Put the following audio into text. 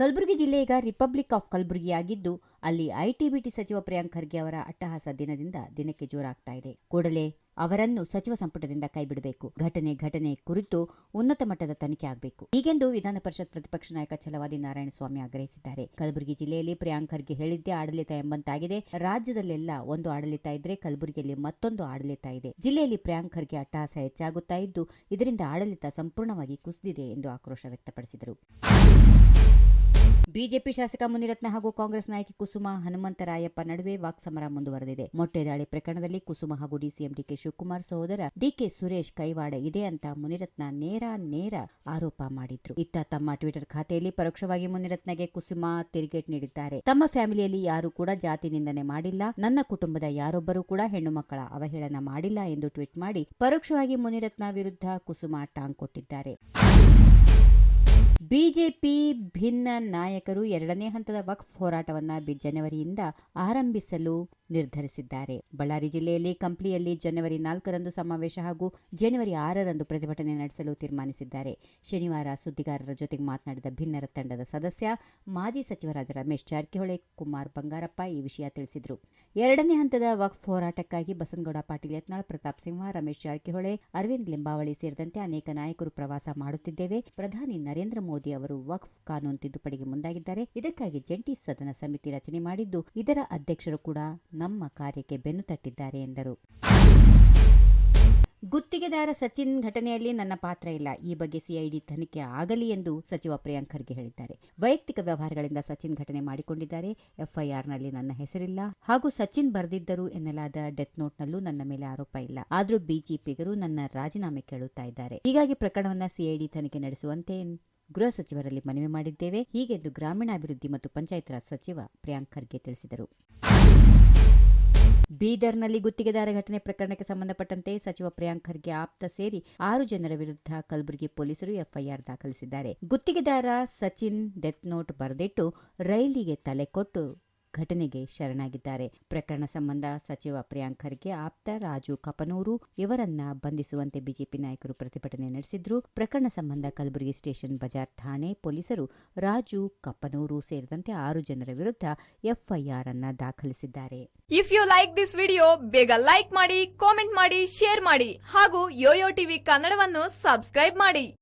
ಕಲಬುರಗಿ ಜಿಲ್ಲೆ ಈಗ republic of ಕಲಬುರಗಿಯಾಗಿದ್ದು, ಅಲ್ಲಿ ಐಟಿಬಿಟಿ ಸಚಿವ ಪ್ರಿಯಾಂಕ್ ಖರ್ಗೆ ಅವರ ಅಟ್ಟಹಾಸ ದಿನದಿಂದ ದಿನಕ್ಕೆ ಜೋರಾಗ್ತಾ ಇದೆ. ಕೂಡಲೇ ಅವರನ್ನು ಸಚಿವ ಸಂಪುಟದಿಂದ ಕೈಬಿಡಬೇಕು. ಘಟನೆ ಘಟನೆ ಕುರಿತು ಉನ್ನತ ಮಟ್ಟದ ತನಿಖೆ ಆಗಬೇಕು. ಹೀಗೆಂದು ವಿಧಾನ ಪರಿಷತ್ ಪ್ರತಿಪಕ್ಷ ನಾಯಕ ಛಲವಾದಿ ನಾರಾಯಣಸ್ವಾಮಿ ಆಗ್ರಹಿಸಿದ್ದಾರೆ. ಕಲಬುರಗಿ ಜಿಲ್ಲೆಯಲ್ಲಿ ಪ್ರಿಯಾಂಕ್ ಖರ್ಗೆ ಹೇಳಿದ್ದೇ ಆಡಳಿತ ಎಂಬಂತಾಗಿದೆ. ರಾಜ್ಯದಲ್ಲೆಲ್ಲ ಒಂದು ಆಡಳಿತ ಇದ್ರೆ ಕಲಬುರಗಿಯಲ್ಲಿ ಮತ್ತೊಂದು ಆಡಳಿತ ಇದೆ. ಜಿಲ್ಲೆಯಲ್ಲಿ ಪ್ರಿಯಾಂಕ್ ಖರ್ಗೆ ಅಟ್ಟಹಾಸ ಹೆಚ್ಚಾಗುತ್ತಾ ಇದ್ದು, ಇದರಿಂದ ಆಡಳಿತ ಸಂಪೂರ್ಣವಾಗಿ ಕುಸಿದಿದೆ ಎಂದು ಆಕ್ರೋಶ ವ್ಯಕ್ತಪಡಿಸಿದರು. ಬಿಜೆಪಿ ಶಾಸಕ ಮುನಿರತ್ನ ಹಾಗೂ ಕಾಂಗ್ರೆಸ್ ನಾಯಕಿ ಕುಸುಮ ಹನುಮಂತರಾಯಪ್ಪ ನಡುವೆ ವಾಕ್ಸಮರ ಮುಂದುವರೆದಿದೆ. ಮೊಟ್ಟೆ ದಾಳಿ ಪ್ರಕರಣದಲ್ಲಿ ಕುಸುಮ ಹಾಗೂ ಡಿಸಿಎಂ ಡಿಕೆ ಶಿವಕುಮಾರ್ ಸಹೋದರ ಡಿಕೆ ಸುರೇಶ್ ಕೈವಾಡ ಇದೆ ಅಂತ ಮುನಿರತ್ನ ನೇರ ನೇರ ಆರೋಪ ಮಾಡಿದ್ರು. ಇತ್ತ ತಮ್ಮ ಟ್ವಿಟರ್ ಖಾತೆಯಲ್ಲಿ ಪರೋಕ್ಷವಾಗಿ ಮುನಿರತ್ನಗೆ ಕುಸುಮ ತಿರುಗೇಟ್ ನೀಡಿದ್ದಾರೆ. ತಮ್ಮ ಫ್ಯಾಮಿಲಿಯಲ್ಲಿ ಯಾರು ಕೂಡ ಜಾತಿ ನಿಂದನೆ ಮಾಡಿಲ್ಲ. ನನ್ನ ಕುಟುಂಬದ ಯಾರೊಬ್ಬರೂ ಕೂಡ ಹೆಣ್ಣು ಮಕ್ಕಳ ಅವಹೇಳನ ಮಾಡಿಲ್ಲ ಎಂದು ಟ್ವೀಟ್ ಮಾಡಿ ಪರೋಕ್ಷವಾಗಿ ಮುನಿರತ್ನ ವಿರುದ್ಧ ಕುಸುಮ ಟಾಂಗ್ ಕೊಟ್ಟಿದ್ದಾರೆ. ಬಿಜೆಪಿ ಭಿನ್ನ ನಾಯಕರು ಎರಡನೇ ಹಂತದ ವಕ್ಫ್ ಹೋರಾಟವನ್ನು ಬಿ- ಜನವರಿಯಿಂದ ಆರಂಭಿಸಲು ನಿರ್ಧರಿಸಿದ್ದಾರೆ. ಬಳ್ಳಾರಿ ಜಿಲ್ಲೆಯಲ್ಲಿ ಕಂಪ್ಲಿಯಲ್ಲಿ ಜನವರಿ ನಾಲ್ಕರಂದು ಸಮಾವೇಶ ಹಾಗೂ ಜನವರಿ ಆರರಂದು ಪ್ರತಿಭಟನೆ ನಡೆಸಲು ತೀರ್ಮಾನಿಸಿದ್ದಾರೆ. ಶನಿವಾರ ಸುದ್ದಿಗಾರರ ಜೊತೆಗೆ ಮಾತನಾಡಿದ ಭಿನ್ನರ ತಂಡದ ಸದಸ್ಯ ಮಾಜಿ ಸಚಿವರಾದ ರಮೇಶ್ ಜಾರಕಿಹೊಳಿ, ಕುಮಾರ್ ಬಂಗಾರಪ್ಪ ಈ ವಿಷಯ ತಿಳಿಸಿದರು. ಎರಡನೇ ಹಂತದ ವಕ್ಫ್ ಹೋರಾಟಕ್ಕಾಗಿ ಬಸನಗೌಡ, ಪಾಟೀಲ್ ಯತ್ನಾಳ್, ಪ್ರತಾಪ್ ಸಿಂಹ, ರಮೇಶ್ ಜಾರಕಿಹೊಳಿ, ಅರವಿಂದ್ ಲಿಂಬಾವಳಿ ಸೇರಿದಂತೆ ಅನೇಕ ನಾಯಕರು ಪ್ರವಾಸ ಮಾಡುತ್ತಿದ್ದೇವೆ. ಪ್ರಧಾನಿ ನರೇಂದ್ರ ಮೋದಿ ಅವರು ವಕ್ಫ್ ಕಾನೂನು ತಿದ್ದುಪಡಿಗೆ ಮುಂದಾಗಿದ್ದಾರೆ. ಇದಕ್ಕಾಗಿ ಜಂಟಿ ಸದನ ಸಮಿತಿ ರಚನೆ ಮಾಡಿದ್ದು ಇದರ ಅಧ್ಯಕ್ಷರು ಕೂಡ ನಮ್ಮ ಕಾರ್ಯಕ್ಕೆ ಬೆನ್ನು ತಟ್ಟಿದ್ದಾರೆ ಎಂದರು. ಗುತ್ತಿಗೆದಾರ ಸಚಿನ್ ಘಟನೆಯಲ್ಲಿ ನನ್ನ ಪಾತ್ರ ಇಲ್ಲ. ಈ ಬಗ್ಗೆ ಸಿಐಡಿ ತನಿಖೆ ಆಗಲಿ ಎಂದು ಸಚಿವ ಪ್ರಿಯಾಂಕ್ ಖರ್ಗೆ ಹೇಳಿದ್ದಾರೆ. ವೈಯಕ್ತಿಕ ವ್ಯವಹಾರಗಳಿಂದ ಸಚಿನ್ ಘಟನೆ ಮಾಡಿಕೊಂಡಿದ್ದಾರೆ. ಎಫ್ಐಆರ್ನಲ್ಲಿ ನನ್ನ ಹೆಸರಿಲ್ಲ. ಹಾಗೂ ಸಚಿನ್ ಬರೆದಿದ್ದರು ಎನ್ನಲಾದ ಡೆತ್ ನೋಟ್ನಲ್ಲೂ ನನ್ನ ಮೇಲೆ ಆರೋಪ ಇಲ್ಲ. ಆದರೂ ಬಿಜೆಪಿಗರು ನನ್ನ ರಾಜೀನಾಮೆ ಕೇಳುತ್ತಾ ಇದ್ದಾರೆ. ಹೀಗಾಗಿ ಪ್ರಕರಣವನ್ನು ಸಿಐಡಿ ತನಿಖೆ ನಡೆಸುವಂತೆ ಗೃಹ ಸಚಿವರಲ್ಲಿ ಮನವಿ ಮಾಡಿದ್ದೇವೆ. ಹೀಗೆಂದು ಗ್ರಾಮೀಣಾಭಿವೃದ್ಧಿ ಮತ್ತು ಪಂಚಾಯತ್ ರಾಜ್ ಸಚಿವ ಪ್ರಿಯಾಂಕ್ ಖರ್ಗೆ ತಿಳಿಸಿದರು. ಬೀದರ್ನಲ್ಲಿ ಗುತ್ತಿಗೆದಾರ ಘಟನೆ ಪ್ರಕರಣಕ್ಕೆ ಸಂಬಂಧಪಟ್ಟಂತೆ ಸಚಿವ ಪ್ರಿಯಾಂಕ್ ಖರ್ಗೆ ಆಪ್ತ ಸೇರಿ ಆರು ಜನರ ವಿರುದ್ಧ ಕಲಬುರಗಿ ಪೊಲೀಸರು ಎಫ್ಐಆರ್ ದಾಖಲಿಸಿದ್ದಾರೆ. ಗುತ್ತಿಗೆದಾರ ಸಚಿನ್ ಡೆತ್ ನೋಟ್ ಬರೆದಿಟ್ಟು ರೈಲಿಗೆ ತಲೆ ಕೊಟ್ಟು ಘಟನೆಗೆ ಶರಣಾಗಿದ್ದಾರೆ. ಪ್ರಕರಣ ಸಂಬಂಧ ಸಚಿವ ಪ್ರಿಯಾಂಕ್ ಖರ್ಗೆ ಆಪ್ತ ರಾಜು ಕಪನೂರು ಇವರನ್ನ ಬಂಧಿಸುವಂತೆ ಬಿಜೆಪಿ ನಾಯಕರು ಪ್ರತಿಭಟನೆ ನಡೆಸಿದ್ರು. ಪ್ರಕರಣ ಸಂಬಂಧ ಕಲಬುರಗಿ ಸ್ಟೇಷನ್ ಬಜಾರ್ ಠಾಣೆ ಪೊಲೀಸರು ರಾಜು ಕಪನೂರು ಸೇರಿದಂತೆ ಆರು ಜನರ ವಿರುದ್ಧ ಎಫ್ಐಆರ್ ಅನ್ನ ದಾಖಲಿಸಿದ್ದಾರೆ. If you like this video ಬೇಗ ಲೈಕ್ ಮಾಡಿ ಕಾಮೆಂಟ್ ಮಾಡಿ ಶೇರ್ ಮಾಡಿ ಹಾಗೂ ಯೋಯೋ ಟಿವಿ ಕನ್ನಡವನ್ನು ಸಬ್ಸ್ಕ್ರೈಬ್ ಮಾಡಿ.